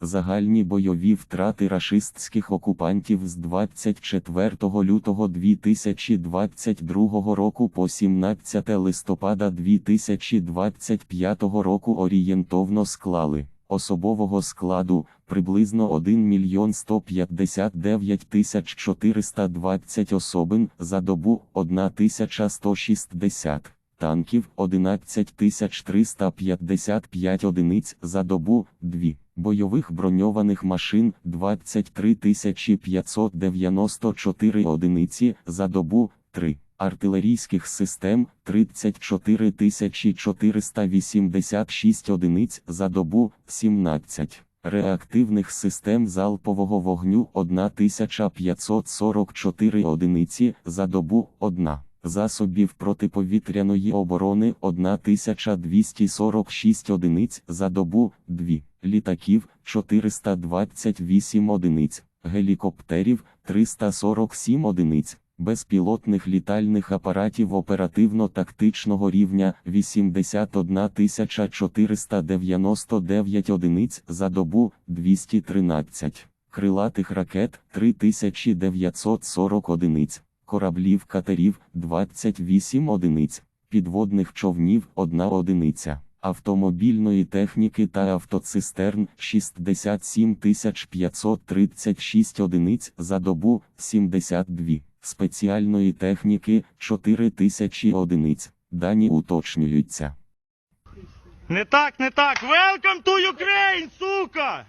Загальні бойові втрати рашистських окупантів з 24 лютого 2022 року по 17 листопада 2025 року орієнтовно склали особового складу приблизно 1 мільйон 159 тисяч 420 особин за добу 1160 танків 11 тисяч 355 одиниць за добу 2 бойових броньованих машин 23 594 одиниці за добу 3 артилерійських систем 34 486 одиниць за добу 17 реактивних систем залпового вогню 1544 одиниці за добу 1 засобів протиповітряної оборони 1246 одиниць за добу 2 літаків 428 одиниць, гелікоптерів 347 одиниць, безпілотних літальних апаратів оперативно-тактичного рівня 81 499 одиниць за добу 213, крилатих ракет 3940 одиниць, кораблів катерів 28 одиниць, підводних човнів 1 одиниця автомобільної техніки та автоцистерн 67 536 одиниць за добу 72, спеціальної техніки 4 тисячі одиниць. Дані уточнюються. Не так, не так. Welcome to Ukraine, сука!